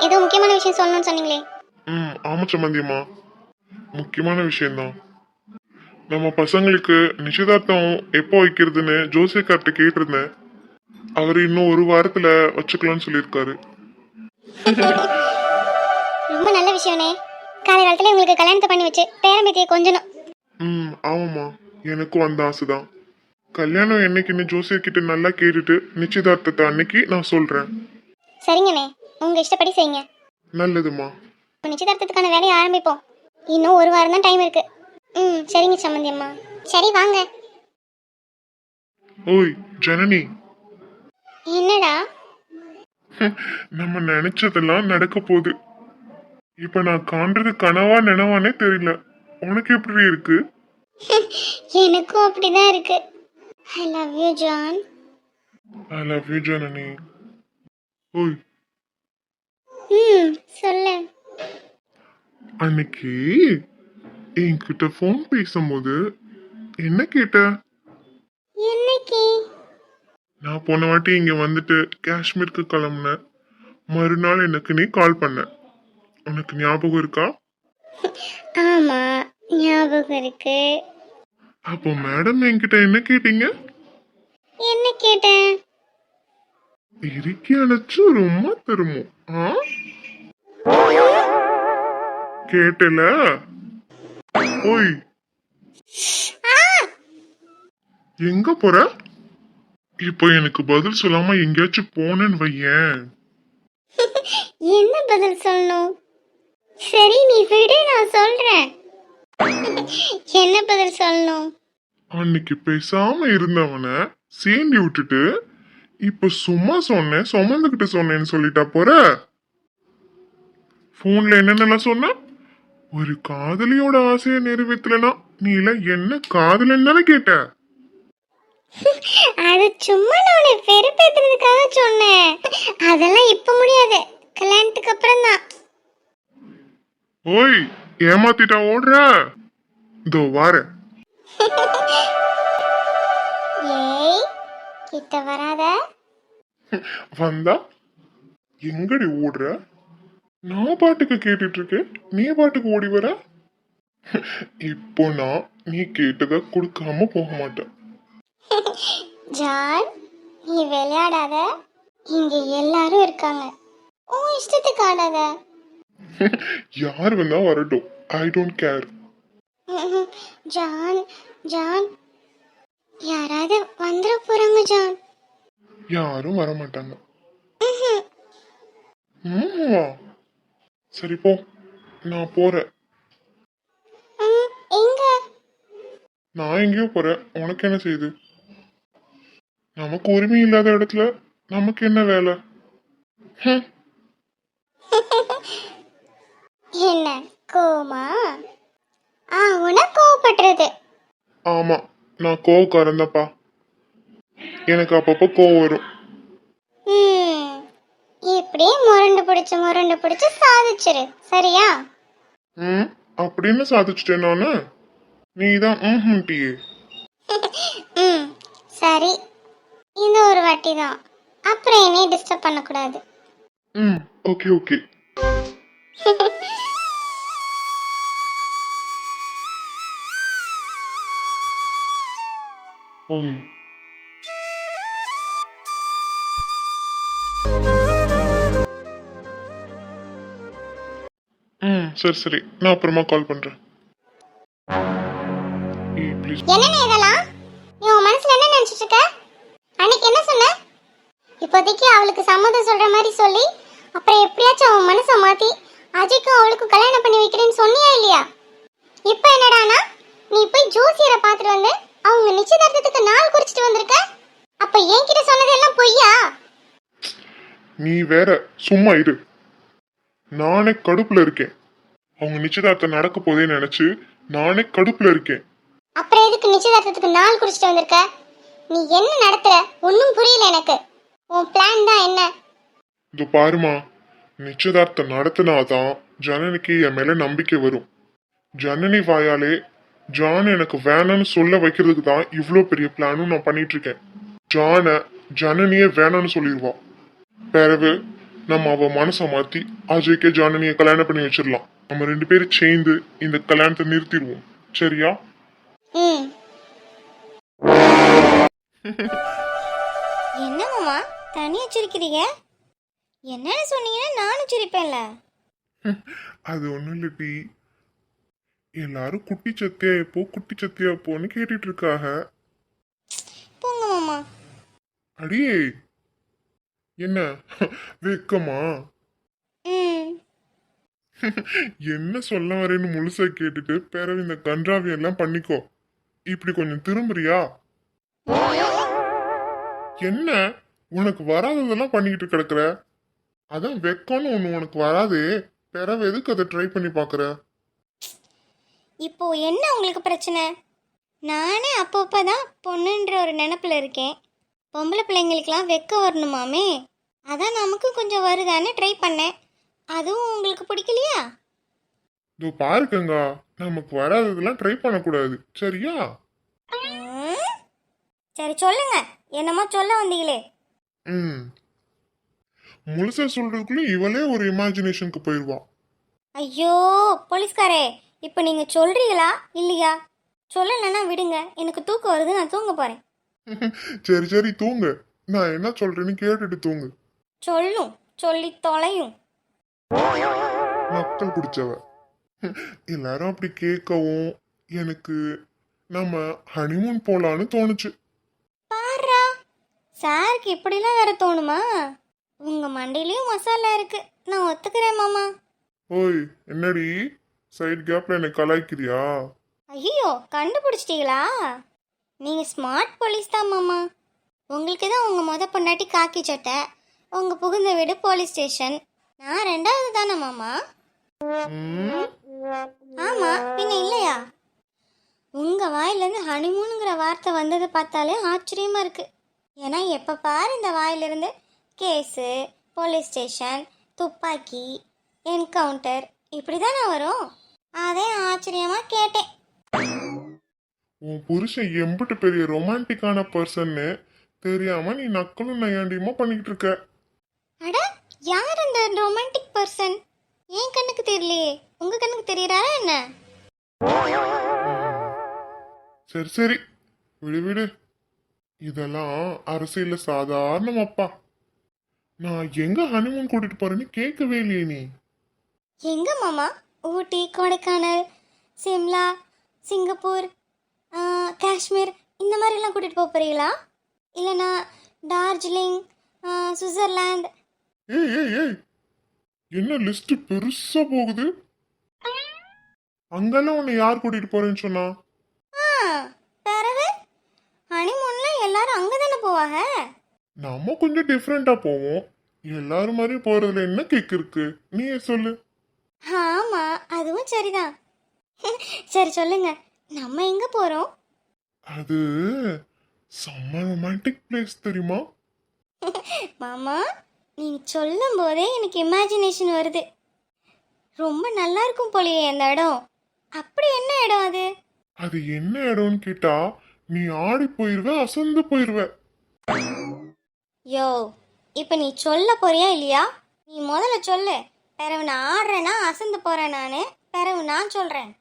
ஏதோ முக்கியமான விஷயம் சொல்லணும்னு சொன்னீங்களே. ம் ஆமா சம்மந்தியம்மா. முக்கியமான விஷயம்தான் நம்ம பசங்களுக்கு நிச்சயதார்த்தம் எப்போ வைக்கிறதுன்னு ஜோசியக்கார்ட்ட கேட்டிருந்தேன். அவர் இன்னும் ஒரு வாரத்துல வச்சுக்கலாம்னு சொல்லியிருக்காரு. ரொம்ப நல்ல விஷயம்னே. காலை காலத்துல உங்களுக்கு கல்யாணத்தை பண்ணி வச்சு பேரம்பேத்தியை கொஞ்சணும். ம் ஆமாம்மா. எனக்கும் அந்த ஆசைதான். கல்யாணம் என்னைக்குன்னு ஜோசியர்கிட்ட நல்லா கேட்டுட்டு நிச்சயதார்த்தத்தை அன்னைக்கு நான் சொல்றேன். சரிங்கண்ணே. உங்க இஷ்டப்படி செய்யுங்க. நல்லதுமா இப்போ நிச்சயதார்த்தத்துக்கான வேலையை ஆரம்பிப்போம். இன்னும் ஒரு வாரம் தான் டைம் இருக்கு. ம் சரிங்க சம்மந்தி அம்மா. சரி வாங்க. ஓய் ஜனனி. என்னடா? நம்ம நினைச்சதெல்லாம் நடக்க போகுது. இப்ப நான் காண்றது கனவா நினைவானே தெரியல. உனக்கு எப்படி இருக்கு? எனக்கும் அப்படிதான் இருக்கு. I love you John I love you Janani. ஓய் ம் சொல்லு அன்னைக்கு என்கிட்ட ஃபோன் பேசும்போது என்ன கேட்ட? என்னைக்கு? நான் போன வாட்டி இங்க வந்துட்டு காஷ்மீருக்கு கிளம்புனேன் மறுநாள் எனக்கு நீ கால் பண்ண. உனக்கு ஞாபகம் இருக்கா? ஆமா ஞாபகம் இருக்கு. அப்போ மேடம் என்கிட்ட என்ன கேட்டீங்க? என்ன கேட்டேன்? இறுக்கி அணைச்சு ரொம்ப தருமோ ஆ கேட்டல ஓய். எங்க போற? இப்போ எனக்கு பதில் சொல்லாம எங்கேயாச்சும் போனேன்னு வையேன். என்ன பதில் சொல்லணும்? சரி நீ விடு நான் சொல்றேன். என்ன பதில் சொல்லணும்? அன்னைக்கு பேசாம இருந்தவன சீண்டி விட்டுட்டு இப்ப சும்மா சொன்னேன் சுமந்துகிட்டு சொன்னேன்னு சொல்லிட்டா போற? போன்ல என்னென்னலாம் சொன்ன? ஒரு காதலியோட ஆசையை நிறைவேற்றலனா நீ என்ன காதலன்னு தானே கேட்ட? அது சும்மா நான் உன்னை வெறுப்பேத்துறதுக்காக சொன்னேன். அதெல்லாம் இப்ப முடியாது. கல்யாணத்துக்கு அப்புறம் தான். ஓய் ஏமாத்திட்டா ஓடுற? இதோ வார கிட்ட வராத? வந்தா? எங்கடி ஓடுற? நான் பாட்டுக்கு கேட்டுட்டு இருக்கேன் நீ பாட்டுக்கு ஓடி வர? இப்போ நான் நீ கேட்டதை கொடுக்காம போக மாட்டேன். ஜான் நீ விளையாடாத. இங்க எல்லாரும் இருக்காங்க. உன் இஷ்டத்துக்கு ஆடாத. யார் வந்தா வரட்டும். I don't care. John John யாராவது வந்துட போறாங்க ஜான். யாரும் வர மாட்டாங்க? சரி போ. நான் போறேன். நான் எங்கேயோ போறேன். உனக்கு என்ன செய்யுது நமக்கு உரிமை இல்லாத இடத்துல நமக்கு என்ன வேலை. என்ன கோமா ஆ உனக்கு கோவப்படுறது. ஆமா. நான் கோவக்காரன் தான்ப்பா. எனக்கு அப்பப்போ கோவம் வரும். ம். இப்படியே முரண்டு பிடிச்சு முரண்டு பிடிச்சு சாதிச்சிரு. சரியா? ம். அப்படின்னு சாதிச்சிட்டேன் நானு. நீ தான் ம் டியே ம். சரி. இந்த ஒரு வாட்டி தான் அப்புறம் என்னைய டிஸ்டர்ப் பண்ணக்கூடாது. ம். Okay okay. ம். ம். சரி சரி. நான் அப்புறமா கால் பண்றேன். ஏய் ப்ளீஸ் என்னண்ணே இதெல்லாம்? நீ உன் மனசுல என்ன நினைச்சிட்டு இருக்க? அன்னைக்கு என்ன சொன்ன? இப்போதைக்கு அவளுக்கு சம்மதம் சொல்ற மாதிரி சொல்லி அப்புறம் எப்படியாச்சும் அவன் மனசை மாத்தி அஜய்க்கும் அவளுக்கும் கல்யாணம் பண்ணி வைக்கிறேன்னு சொன்னியா இல்லையா? இப்போ என்னடானா? நீ போய் ஜோசியரை பார்த்துட்டு வந்து அவங்க நிச்சயதார்த்தத்துக்கு நாள் குறிச்சிட்டு வந்திருக்க? அப்ப என்கிட்ட சொன்னதெல்லாம் பொய்யா? நீ வேற சும்மா இரு. நானே கடுப்புல இருக்கேன். அவங்க நிச்சயதார்த்தம் நடக்க போதே நினைச்சு நானே கடுப்புல இருக்கேன். அப்புறம் எதுக்கு நிச்சயதார்த்தத்துக்கு நாள் குறிச்சிட்டு வந்திருக்க? நீ என்ன நடத்துற? ஒன்றும் புரியல எனக்கு. உன் பிளான் தான் என்ன? இது பாருமா நிச்சயதார்த்தம் நடத்தினாதான் ஜனனிக்கு என் மேல நம்பிக்கை வரும். ஜனனி வாயாலே ஜான் எனக்கு வேணாம்னு சொல்ல வைக்கிறதுக்கு தான் இவ்வளோ பெரிய பிளானும் நான் பண்ணிட்டு இருக்கேன் ஜானை ஜனனியே வேணாம்னு சொல்லிடுவா. பிறகு நம்ம அவ மனசை மாத்தி அஜய்க்கே ஜானனியை கல்யாணம் பண்ணி வச்சிடலாம். நம்ம ரெண்டு பேரும் சேர்ந்து இந்த கல்யாணத்தை நிறுத்திடுவோம். சரியா? ம். என்ன மாமா தனியா சிரிக்கிறீங்க என்னன்னு சொன்னீங்கன்னா நானும் சிரிப்பேன்ல. அது ஒண்ணும் இல்லட்டி எல்லாரும் குட்டி சத்தியா போ குட்டி சத்தியா போன்னு கேட்டுட்டு இருக்காக போங்க மாமா. அடியே என்ன? வெக்கமா? என்ன சொல்ல வரேன்னு முழுசா கேட்டுட்டு பிறகு இந்த கன்றாவி எல்லாம் பண்ணிக்கோ. இப்படி கொஞ்சம் திரும்புறியா? என்ன? உனக்கு வராததெல்லாம் பண்ணிக்கிட்டு கிடக்குற? அதான் வெக்கம்னு ஒண்ணு உனக்கு வராதே. பிறகு எதுக்கு அதை ட்ரை பண்ணி பாக்குற? இப்போ என்ன உங்களுக்கு பிரச்சனை? நானே அப்பப்போ தான் பொண்ணுன்ற ஒரு நினப்பில் இருக்கேன். பொம்பளை பிள்ளைங்களுக்கெல்லாம் வெக்க வரணுமாமே? அதான் நமக்கும் கொஞ்சம் வருதான்னு ட்ரை பண்ணேன். அதுவும் உங்களுக்கு பிடிக்கலையா? இதோ பாருக்கங்கா. நமக்கு வராததெல்லாம் ட்ரை பண்ணக்கூடாது. சரியா? சரி சொல்லுங்க. என்னமோ சொல்ல வந்தீங்களே. ம். முழுசா சொல்றதுக்குள்ள இவளே ஒரு இமேஜினேஷனுக்கு போயிடுவா ஐயோ போலீஸ்காரே. இப்போ நீங்கள் சொல்கிறீங்களா இல்லையா? சொல்லலைன்னா விடுங்க. எனக்கு தூக்கம் வருது நான் தூங்க போகிறேன் சரி சரி தூங்கு. நான் என்ன சொல்றேன்னு கேட்டுட்டு தூங்கு. சொல்லும். சொல்லி தொலையும். மக்கள் பிடிச்சவ எல்லாரும் அப்படி கேட்கவும் எனக்கு நம்ம ஹனிமூன் போலான்னு தோணுச்சு. பாருடா சாருக்கு இப்படிலாம் வேற தோணுமா? உங்க மண்டையிலயும் மசாலா இருக்கு. நான் ஒத்துக்கிறேன் மாமா. ஓய் என்னடி? சைடு கேப்ல என்னை கலாய்க்கிறியா? ஐயோ கண்டுபிடிச்சிட்டீங்களா? நீங்க ஸ்மார்ட் போலீஸ் தான் மாமா. உங்களுக்கு தான் உங்க முத பொண்டாட்டி காக்கி சட்டை உங்க புகுந்த வீடு போலீஸ் ஸ்டேஷன் நான் ரெண்டாவது தானே மாமா. ஆமா பின்ன இல்லையா? உங்க வாயிலிருந்து ஹனிமூனுங்கிற வார்த்தை வந்ததை பார்த்தாலே ஆச்சரியமா இருக்கு. ஏன்னா எப்ப பாரு இந்த வாயிலிருந்து கேஸு போலீஸ் ஸ்டேஷன் துப்பாக்கி என்கவுண்டர் இப்படி தானே வரும்? அதே ஆச்சரியமா கேட்டேன். உன் புருஷன் எம்பிட்டு பெரிய ரொமான்டிக்கான பர்சன்னு தெரியாம நீ நக்கலும் நையாண்டியுமா பண்ணிக்கிட்டு இருக்க? அட யார் அந்த ரொமான்டிக் பர்சன்? என் கண்ணுக்கு தெரியலையே? உங்க கண்ணுக்கு தெரியறாரா என்ன? சரி சரி. விடு விடு. இதெல்லாம் அரசியல்ல சாதாரணம் அப்பா நான் எங்க ஹனிமூன் கூட்டிட்டு போறேன்னு கேட்கவே இல்லையே நீ. எங்க மாமா? ஊட்டி கொடைக்கானல் சிம்லா சிங்கப்பூர் காஷ்மீர் இந்த மாதிரிலாம் கூட்டிகிட்டு போக போகிறீங்களா இல்லைனா டார்ஜிலிங் சுவிட்சர்லாந்து. ஏய் ஏய் ஏய் என்ன லிஸ்ட் பெருசா போகுது? அங்கெல்லாம் உன்னை யார் கூட்டிட்டு போறேன்னு சொன்னா? பிறகு? ஹனிமூன்லாம் எல்லாரும் அங்கே தானே போவாங்க? நம்ம கொஞ்சம் டிஃப்ரெண்டா போவோம். எல்லாரும் மாதிரி போறதுல என்ன கேக் இருக்கு? நீயே சொல்லு. ஆமாம் அதுவும் சரிதான். சரி சொல்லுங்க. நம்ம எங்கே போகிறோம் அது செம்ம ரொமான்டிக் பிளேஸ் தெரியுமா? மாமா நீங்கள் சொல்லும் போதே எனக்கு இமேஜினேஷன் வருது. ரொம்ப நல்லா இருக்கும் போலயே அந்த இடம். அப்படி என்ன இடம் அது? அது என்ன இடம்னு கேட்டா நீ ஆடி போயிருவ அசந்து போயிருவ. யோ இப்போ நீ சொல்ல போறியா இல்லையா? நீ முதல்ல சொல்லு. பிறகு நான் ஆடுறேன்னா அசந்து போறேன் நான் பிறகு நான் சொல்றேன்.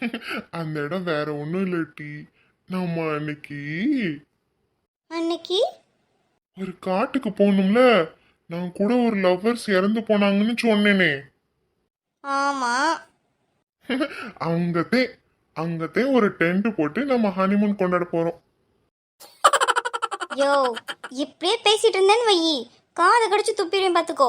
அந்த இடம் வேற ஒண்ணும் இல்லாட்டி நம்ம அன்னைக்கு. அன்னைக்கு? ஒரு காட்டுக்கு போகணும்ல. நான் கூட ஒரு லவ்வர்ஸ் இறந்து போனாங்கன்னு சொன்னேனே. ஆமா. அங்கத்தே அங்கத்தே ஒரு டென்ட் போட்டு நம்ம ஹனிமூன் கொண்டாட போறோம். யோ இப்படியே பேசிட்டு இருந்தேன்னு வையி. காதை கடிச்சு துப்பிடுவேன் பார்த்துக்கோ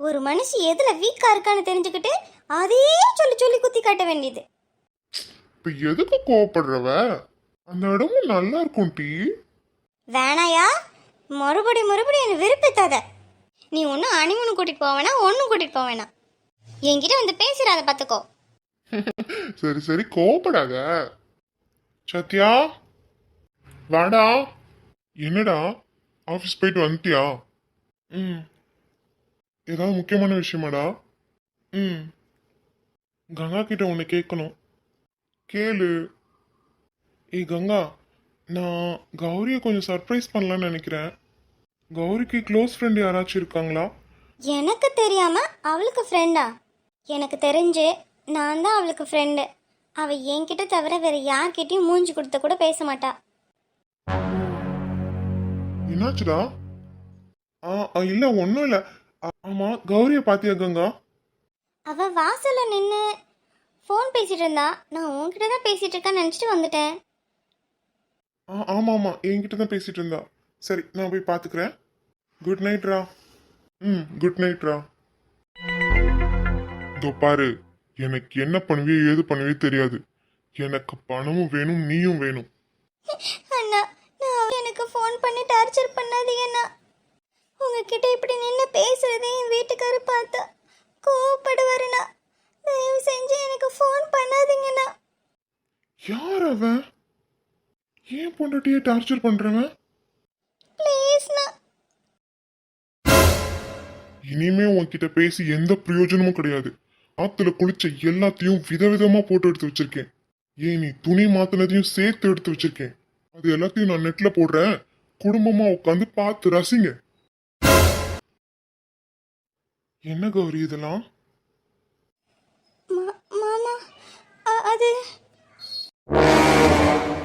ஒரு மனுஷி எதுல வீக்கா இருக்கான்னு தெரிஞ்சுக்கிட்டு அதையே சொல்லி சொல்லி குத்தி காட்ட வேண்டியது. இப்ப எதுக்கு கோவப்படுறவ? அந்த இடமும் நல்லா இருக்கும் டீ. வேணாயா? மறுபடி மறுபடி என்னை விருப்பத்தாத நீ ஒன்றும் அனிமனு கூட்டிட்டு போக வேணாம் ஒன்றும் கூட்டிட்டு போக வேணாம். என்கிட்ட வந்து பேசுறாத பார்த்துக்கோ சரி சரி கோவப்படாத. சத்யா வாடா. என்னடா? ஆஃபீஸ் போயிட்டு வந்துட்டியா? ம். ஏதாவது முக்கியமான விஷயமாடா? ம். கங்கா கிட்ட உன்னை கேட்கணும். கேளு. ஏய் கங்கா நான் கௌரியை கொஞ்சம் சர்ப்ரைஸ் பண்ணலான்னு நினைக்கிறேன். கௌரிக்கு க்ளோஸ் ஃப்ரெண்ட் யாராச்சும் இருக்காங்களா? எனக்கு தெரியாம அவளுக்கு ஃப்ரெண்டா எனக்கு தெரிஞ்சு நான் தான் அவளுக்கு ஃப்ரெண்டு அவ என்கிட்ட தவிர வேற யார்கிட்டயும் மூஞ்சி கொடுத்து கூட பேச மாட்டா. என்னாச்சுடா? ஆ ஆ, இல்ல ஒன்றும் இல்லை. ஆமா கௌரியை பாத்தியா கங்கா? அவ வாசல்ல நின்று ஃபோன் பேசிட்டு இருந்தா. நான் உன்கிட்ட தான் பேசிட்டு இருக்கேன்னு நினச்சிட்டு வந்துட்டேன். ஆ ஆமா ஆமா. என்கிட்ட தான் பேசிட்டு இருந்தா. சரி நான் போய் பாத்துக்கிறேன். குட் நைட் ரா. ம் குட் நைட் ரா. இதோ பாரு எனக்கு என்ன பண்ணுவியோ ஏது பண்ணுவியோ தெரியாது. எனக்கு பணமும் வேணும் நீயும் வேணும். அண்ணா நான் எனக்கு ஃபோன் பண்ணி டார்ச்சர் பண்ணாதீங்கண்ணா உங்ககிட்ட இப்படி நின்று பேசுறதே என் வீட்டுக்காரர் பார்த்தா கோவப்படுவாருண்ணா. தயவு செஞ்சு எனக்கு ஃபோன் பண்ணாதீங்கண்ணா. யார் அவன்? ஏன் பொண்டாட்டியே டார்ச்சர் பண்றவன்? ப்ளீஸ்ண்ணா இனிமே உன்கிட்ட பேசி எந்த பிரயோஜனமும் கிடையாது. ஆத்துல குளிச்ச எல்லாத்தையும் விதவிதமா போட்டு எடுத்து வச்சிருக்கேன். ஏன் நீ துணி மாத்தினதையும் சேர்த்து எடுத்து வச்சிருக்கேன். அது எல்லாத்தையும் நான் நெட்ல போடுறேன். குடும்பமா உட்காந்து பார்த்து ரசிங்க. என்ன கௌரி இதெல்லாம்? மாமா அது